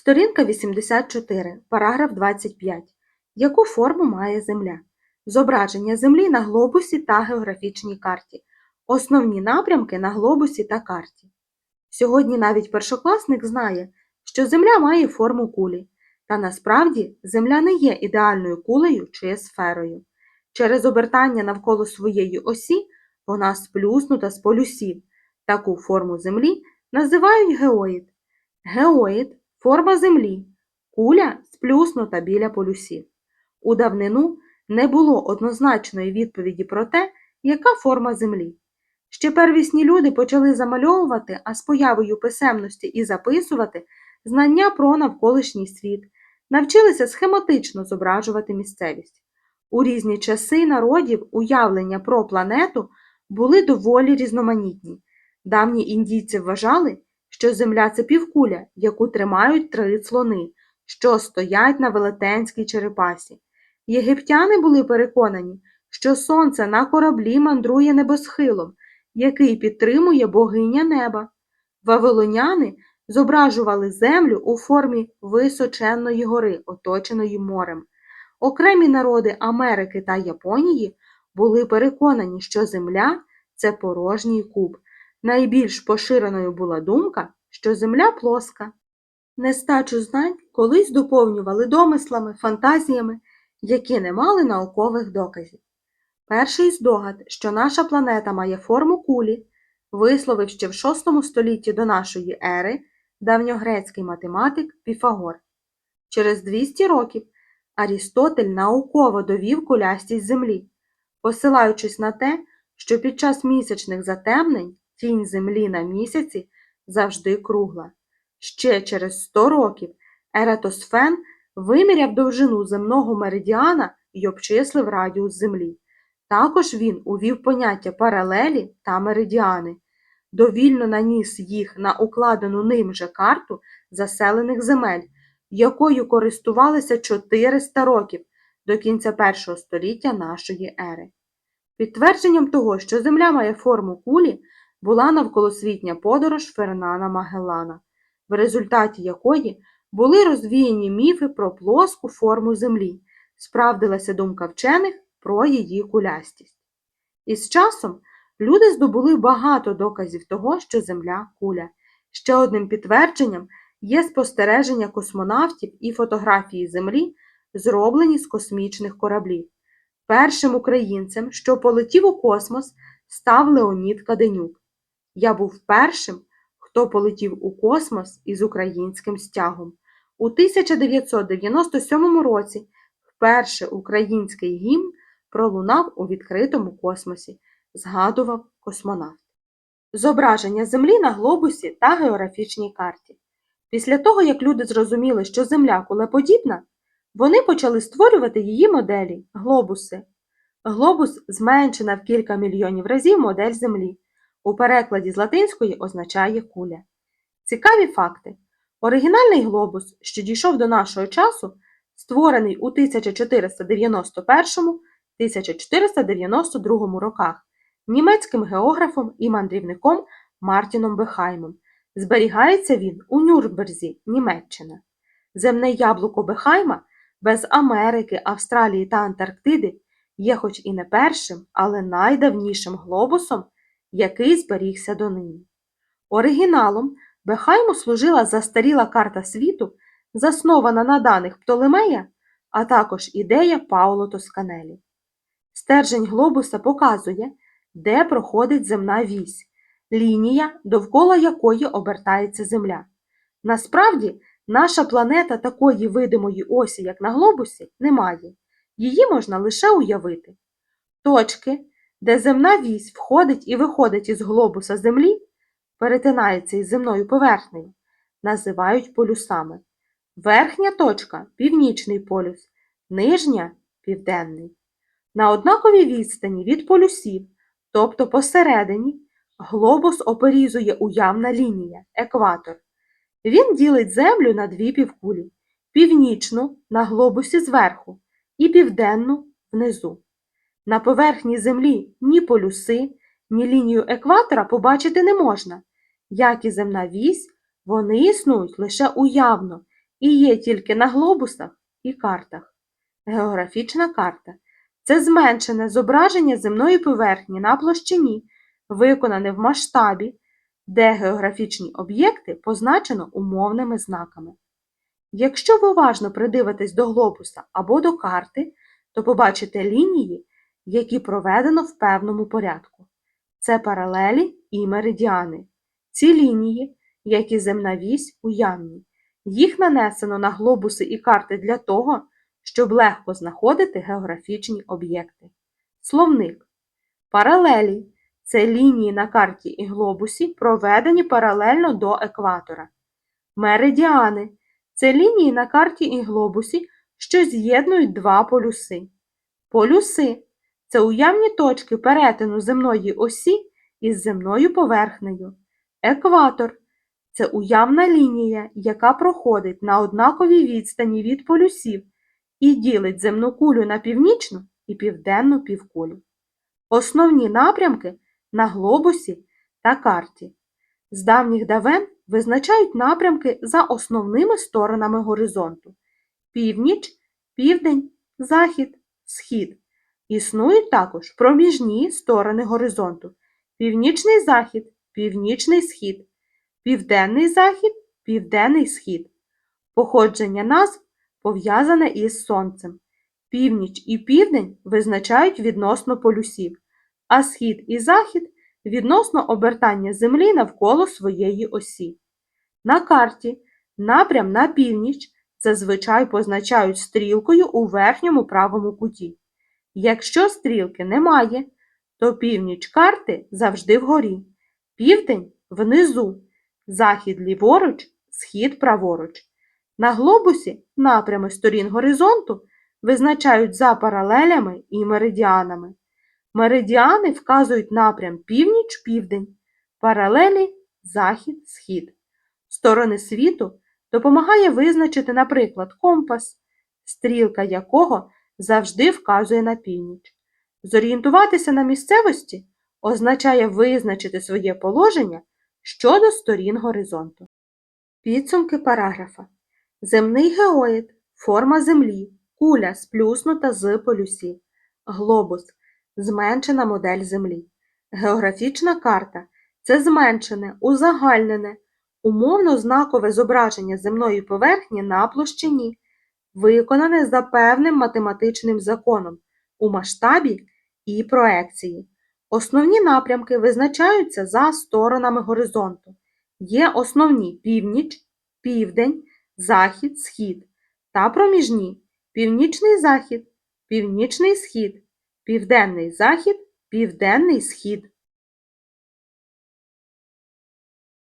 Сторінка 84, параграф 25. Яку форму має Земля? Зображення Землі на глобусі та географічній карті. Основні напрямки на глобусі та карті. Сьогодні навіть першокласник знає, що Земля має форму кулі, та насправді Земля не є ідеальною кулею чи сферою. Через обертання навколо своєї осі вона сплюснута з полюсів. Таку форму Землі називають геоїд. Геоїд – форма Землі, куля сплюснута біля полюсів. У давнину не було однозначної відповіді про те, яка форма Землі. Ще первісні люди почали замальовувати, а з появою писемності і записувати знання про навколишній світ, навчилися схематично зображувати місцевість. У різні часи народів уявлення про планету були доволі різноманітні. Давні індійці вважали, що Земля це півкуля, яку тримають три слони, що стоять на велетенській черепасі. Єгиптяни були переконані, що сонце на кораблі мандрує небосхилом, який підтримує богиня неба. Вавилоняни зображували землю у формі височенної гори, оточеної морем. Окремі народи Америки та Японії були переконані, що Земля це порожній куб. Найбільш поширеною була думка, що Земля плоска. Нестачу знань колись доповнювали домислами, фантазіями, які не мали наукових доказів. Перший здогад, що наша планета має форму кулі, висловив ще в VI столітті до нашої ери давньогрецький математик Піфагор. Через 200 років Арістотель науково довів кулястість Землі, посилаючись на те, що під час місячних затемнень тінь Землі на місяці завжди кругла. Ще через 100 років Ератосфен виміряв довжину земного меридіана і обчислив радіус Землі. Також він увів поняття паралелі та меридіани, довільно наніс їх на укладену ним же карту заселених земель, якою користувалися 400 років до кінця першого століття нашої ери. Підтвердженням того, що Земля має форму кулі, була навколосвітня подорож Фернана Магеллана, в результаті якої були розвіяні міфи про плоску форму Землі, справдилася думка вчених про її кулястість. Із часом люди здобули багато доказів того, що Земля куля. Ще одним підтвердженням є спостереження космонавтів і фотографії Землі, зроблені з космічних кораблів. Першим українцем, що полетів у космос, став Леонід Каденюк. Я був першим, хто полетів у космос із українським стягом. У 1997 році вперше український гімн пролунав у відкритому космосі, згадував космонавт. Зображення Землі на глобусі та географічній карті. Після того, як люди зрозуміли, що Земля кулеподібна, вони почали створювати її моделі глобуси. Глобус зменшена в кілька мільйонів разів модель Землі. У перекладі з латинської означає куля. Цікаві факти. Оригінальний глобус, що дійшов до нашого часу, створений у 1491-1492 роках німецьким географом і мандрівником Мартіном Бехаймом. Зберігається він у Нюрнберзі, Німеччина. Земне яблуко Бехайма без Америки, Австралії та Антарктиди є хоч і не першим, але найдавнішим глобусом, який зберігся донині. Оригіналом Бехайму служила застаріла карта світу, заснована на даних Птолемея, а також ідея Пауло Тосканелі. Стержень глобуса показує, де проходить земна вісь, лінія, довкола якої обертається Земля. Насправді, наша планета такої видимої осі, як на глобусі, не має. Її можна лише уявити. Точки, де земна вісь входить і виходить із глобуса Землі, перетинається із земною поверхнею, називають полюсами. Верхня точка північний полюс, нижня південний. На однаковій відстані від полюсів, тобто посередині, глобус оперізує уявна лінія екватор. Він ділить землю на дві півкулі північну на глобусі зверху і південну внизу. На поверхні землі ні полюси, ні лінію екватора побачити не можна. Як і земна вісь, вони існують лише уявно і є тільки на глобусах і картах. Географічна карта це зменшене зображення земної поверхні на площині, виконане в масштабі, де географічні об'єкти позначено умовними знаками. Якщо ви уважно придивитесь до глобуса або до карти, то побачите лінії, які проведено в певному порядку. Це паралелі і меридіани. Ці лінії, як і земна вісь, уявні. Їх нанесено на глобуси і карти для того, щоб легко знаходити географічні об'єкти. Словник. Паралелі це лінії на карті і глобусі, проведені паралельно до екватора. Меридіани це лінії на карті і глобусі, що з'єднують два полюси. Полюси це уявні точки перетину земної осі із земною поверхнею. Екватор це уявна лінія, яка проходить на однаковій відстані від полюсів і ділить земну кулю на північну і південну півкулю. Основні напрямки на глобусі та карті. З давніх давен визначають напрямки за основними сторонами горизонту північ, південь, захід, схід. Існують також проміжні сторони горизонту північний захід, північний схід, південний захід, південний схід. Походження назв пов'язане із сонцем. Північ і південь визначають відносно полюсів, а схід і захід відносно обертання Землі навколо своєї осі. На карті напрям на північ зазвичай позначають стрілкою у верхньому правому куті. Якщо стрілки немає, то північ карти завжди вгорі, південь внизу, захід ліворуч, схід праворуч. На глобусі напрями сторін горизонту визначають за паралелями і меридіанами. Меридіани вказують напрям північ-південь, паралелі захід-схід. Сторони світу допомагає визначити, наприклад, компас, стрілка якого завжди вказує на північ. Зорієнтуватися на місцевості означає визначити своє положення щодо сторін горизонту. Підсумки параграфа. Земний геоїд – форма Землі, куля сплюснута з полюсів, глобус – зменшена модель Землі. Географічна карта – це зменшене, узагальнене, умовно-знакове зображення земної поверхні на площині, виконане за певним математичним законом у масштабі і проекції. Основні напрямки визначаються за сторонами горизонту. Є основні північ, південь, захід, схід та проміжні північний захід, північний схід, південний захід, південний схід.